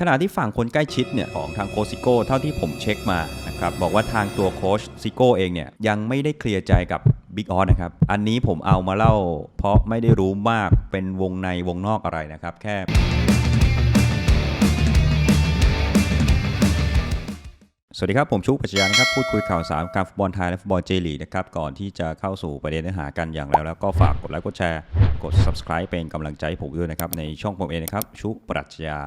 ขณะที่ฝั่งคนใกล้ชิดเนี่ยของทางโคซิโก้เท่าที่ผมเช็คมานะครับบอกว่าทางตัวโคชซิโก้เองเนี่ยยังไม่ได้เคลียร์ใจกับบิ๊กออสนะครับ อันนี้ผมเอามาเล่า เพราะไม่ได้รู้มากเป็นวงในวงนอกอะไรนะครับ แค่สวัสดีครับ ผมชุกปัจจยานะครับ พูดคุยข่าวสารการฟุตบอลไทยและฟุตบอลเจลีนะครับ ก่อนที่จะเข้าสู่ประเด็นเนื้อหากันอย่างแล้ว แล้วก็ฝากกดไลค์กดแชร์กด subscribe เป็นกำลังใจให้ผมด้วยนะครับ ในช่องผมเองนะครับ ชุปรัชญา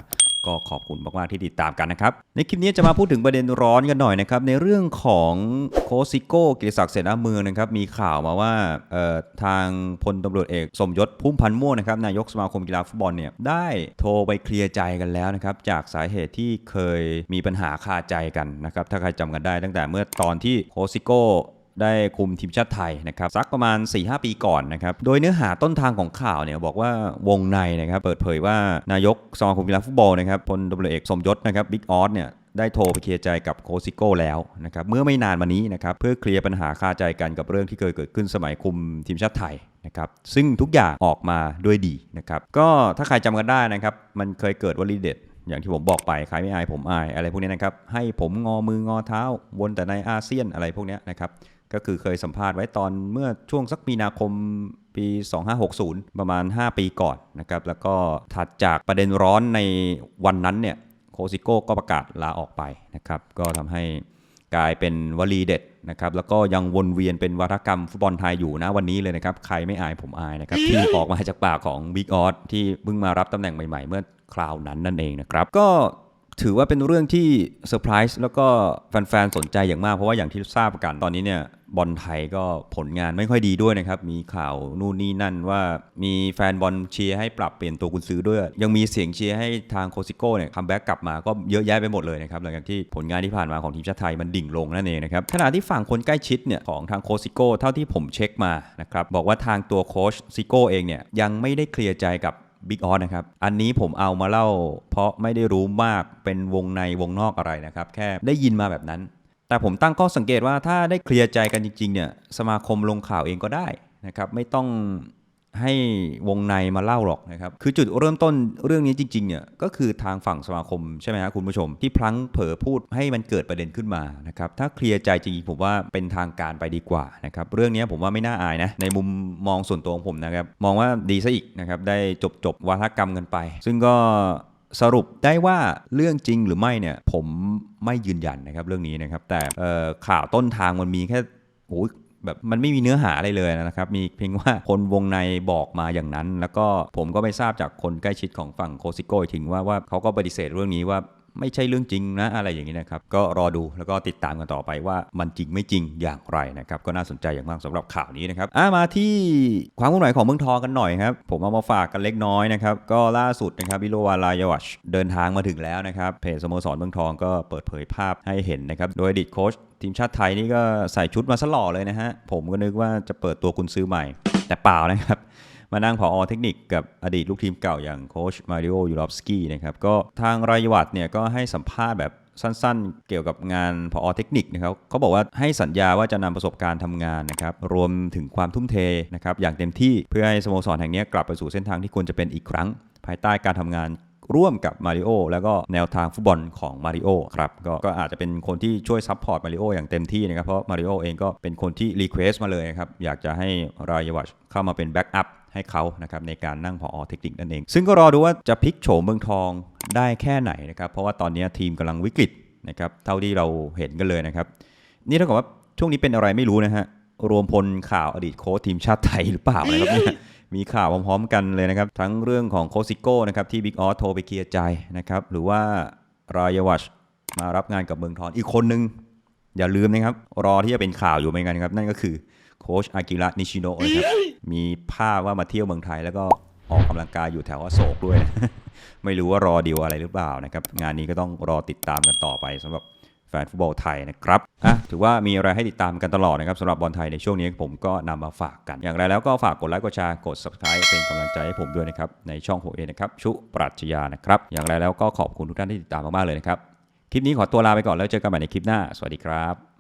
ก็ขอบคุณมากๆที่ติดตามกันนะครับ ในคลิปนี้จะมาพูดถึงประเด็นร้อนกันหน่อยนะครับ ในเรื่องของโคซิโก้กิติศักดิ์เสนาเมืองนะครับมีข่าวมาว่าทางพลตำรวจเอกสมยศพุ่มพันธ์ม่วงนะครับนายกสมาคมกีฬาฟุตบอลเนี่ยได้โทรไปเคลียร์ใจกันแล้วนะครับจากสาเหตุที่เคยมีปัญหาคาใจกันนะครับถ้าใครจำกันได้ตั้งแต่เมื่อตอนที่โคซิโก้ ได้คุมทีมชาติไทยนะครับสักประมาณ 4-5 ปีก่อนนะครับโดยเนื้อหาต้นทางของข่าวเนี่ยบอกว่าวงในนะครับเปิดเผยว่านายกสมาคมกีฬาฟุตบอลนะครับพลตำรวจเอกสมยศนะครับบิ๊กออสเนี่ยได้โทรไปเคลียร์ใจกับโคซิโก้แล้วนะครับเมื่อไม่นานมานี้นะครับเพื่อเคลียร์ปัญหาคาใจกันกับเรื่องที่เคยเกิดขึ้นสมัยคุมทีมชาติไทยนะครับซึ่งทุกอย่างออกมาด้วยดีนะครับก็ถ้าใครจำกันได้นะครับมันเคยเกิดวลีเด็ด อย่างที่ผมบอกไปใครไม่อายผมอายอะไรพวกนี้นะครับ ให้ผมงอมืองอเท้า วนแต่ในอาเซียนอะไรพวกเนี้ยนะครับ ก็คือเคยสัมภาษณ์ไว้ตอนเมื่อช่วงสักมีนาคมปี 2560 ประมาณ 5 ปีก่อนนะครับ แล้วก็ถัดจากประเด็นร้อนในวันนั้นเนี่ยโคซิโก้ก็ประกาศลาออกไปนะครับ ก็ทำให้กลายเป็นวลีเด็ดนะครับ แล้วก็ยังวนเวียนเป็นวัฒกรรมฟุตบอลไทยอยู่นะวันนี้เลยนะครับ ใครไม่อายผมอายนะครับ ที่ออกมาจากปากของบิ๊กออสที่เพิ่งมารับตำแหน่งใหม่ๆ เมื่อ คราวนั้นนั่นเองนะครับ ก็ถือว่าเป็นเรื่องที่เซอร์ไพรส์แล้วก็แฟนๆ สนใจอย่างมาก เพราะว่าอย่างที่ทราบกันตอนนี้เนี่ยบอลไทยก็ผลงานไม่ค่อยดีด้วยนะครับ มีข่าวนู่นนี่นั่นว่ามีแฟนบอลเชียร์ให้ปรับเปลี่ยนตัวกุนซื้อด้วย ยังมีเสียงเชียร์ให้ทางโคซิโก้เนี่ยคัมแบ็กกลับมาก็เยอะแยะไปหมดเลยนะครับหลังจากที่ผลงานที่ผ่านมาของทีมชาติไทยมันดิ่งลงนั่นเองนะครับขณะที่ฝั่งคนใกล้ชิดเนี่ยของทางโคซิโก้เท่าที่ผมเช็คมานะครับบอกว่าทางตัวโคชซิโก้เองเนี่ยยังไม่ได้เคลียร์ใจกับ บิ๊กออสนะครับ อันนี้ผมเอามาเล่า เพราะไม่ได้รู้มากเป็นวงในวงนอกอะไรนะครับ แค่ได้ยินมาแบบนั้น แต่ผมตั้งข้อสังเกตว่าถ้าได้เคลียร์ใจกันจริงๆเนี่ยสมาคมลงข่าวเองก็ได้นะครับไม่ต้อง ให้วงในมาเล่าหรอกนะครับ คือจุดเริ่มต้นเรื่องนี้จริงๆเนี่ยก็คือทางฝั่งสมาคมใช่ไหมครับคุณผู้ชม ที่พลั้งเผลอพูดให้มันเกิดประเด็นขึ้นมานะครับถ้าเคลียร์ใจจริงๆผมว่าเป็นทางการไปดีกว่านะครับเรื่องนี้ผมว่าไม่น่าอายนะในมุมมองส่วนตัวของผมนะครับมองว่าดีซะอีกนะครับได้จบจบวาทกรรมกันไป ซึ่งก็สรุปได้ว่าเรื่องจริงหรือไม่เนี่ยผมไม่ยืนยันนะครับเรื่องนี้นะครับแต่ข่าวต้นทางมันมีแค่โอ้ย แบบมันไม่มีเนื้อหาอะไรเลยนะครับ มีเพียงว่าคนวงในบอกมาอย่างนั้น แล้วก็ผมก็ไปทราบจากคนใกล้ชิดของฝั่งโคซิโก้ถึงว่าว่าเขาก็ปฏิเสธเรื่องนี้ว่า ไม่ใช่เรื่องจริงนะอะไรอย่างนี้นะครับ ก็รอดูแล้วก็ติดตามกันต่อไปว่ามันจริงไม่จริงอย่างไรนะครับ ก็น่าสนใจอย่างมากสำหรับข่าวนี้นะครับอะมาที่ความเคลื่อนไหวของเมืองทองกันหน่อยครับ ผมเอามาฝากกันเล็กน้อยนะครับ ก็ล่าสุดนะครับวิโรวาลายวัชเดินทางมาถึงแล้วนะครับเพจสโมสรเมืองทองก็เปิดเผยภาพให้เห็นนะครับ โดยอดีตโค้ชทีมชาติไทยนี่ก็ใส่ชุดมาสล่อเลยนะฮะผมก็นึกว่าจะเปิดตัวกุนซื้อใหม่ แต่เปล่านะครับ มานั่งผอเทคนิคกับอดีตลูกทีมเก่าอย่างโค้ชมาริโอยูรอฟสกี้นะครับก็ทางรายวัตเนี่ยก็ให้สัมภาษณ์แบบสั้นๆ เกี่ยวกับงานผอเทคนิคนะครับเขาบอกว่าให้สัญญาว่าจะนำประสบการณ์ทำงานนะครับ รวมถึงความทุ่มเทนะครับ อย่างเต็มที่เพื่อให้สโมสรแห่งนี้กลับไปสู่เส้นทางที่ควรจะเป็นอีกครั้ง ภายใต้การทำงานร่วมกับมาริโอแล้วก็แนวทางฟุตบอลของมาริโอครับก็ก็อาจจะเป็นคนที่ช่วยซัพพอร์ตมาริโออย่างเต็มที่นะครับ เพราะมาริโอเองก็เป็นคนที่รีเควสต์มาเลยครับ อยากจะให้รายวัชเข้ามาเป็นแบ็กอัพ ให้เขานะครับในการนั่งพอเทคนิคนั่นเอง ซึ่งก็รอดูว่าจะพลิกโฉมเมืองทองได้แค่ไหนนะครับเพราะว่าตอนนี้ทีมกำลังวิกฤตนะครับเท่าที่เราเห็นกันเลยนะครับนี่เท่ากับว่าช่วงนี้เป็นอะไรไม่รู้นะฮะรวมพลข่าวอดีตโค้ชทีมชาติไทยหรือเปล่านะครับเนี่ยมีข่าวพร้อมๆกันเลยนะครับ ทั้งเรื่องของโคซิโก้นะครับที่บิ๊กออสโทรไปเคลียร์ใจนะครับหรือว่ารายวัชมารับงานกับเมืองทองอีกคนนึง อย่าลืมนะครับ รอที่จะเป็นข่าวอยู่เหมือนกันครับ นั่นก็คือโค้ชอากิระนิชิโนะนะครับ มีภาพว่ามาเที่ยวเมืองไทย แล้วก็ออกกำลังกายอยู่แถวอโศกด้วยนะไม่รู้ว่ารอดีลอะไรหรือเปล่านะครับ งานนี้ก็ต้องรอติดตามกันต่อไปสำหรับแฟนฟุตบอลไทยนะครับอะถือว่ามีอะไรให้ติดตามกันตลอดนะครับสำหรับบอลไทยในช่วงนี้ผมก็นำมาฝากกัน อย่างไรแล้วก็ฝากกดไลค์กดแชร์กด subscribe เป็นกำลังใจให้ผมด้วยนะครับในช่องผมเองนะครับชุปรัชญานะครับ อย่างไรแล้วก็ขอบคุณทุกท่านที่ติดตามมากๆเลยนะครับคลิปนี้ขอตัวลาไปก่อนแล้วเจอกันใหม่ในคลิปหน้าสวัสดีครับ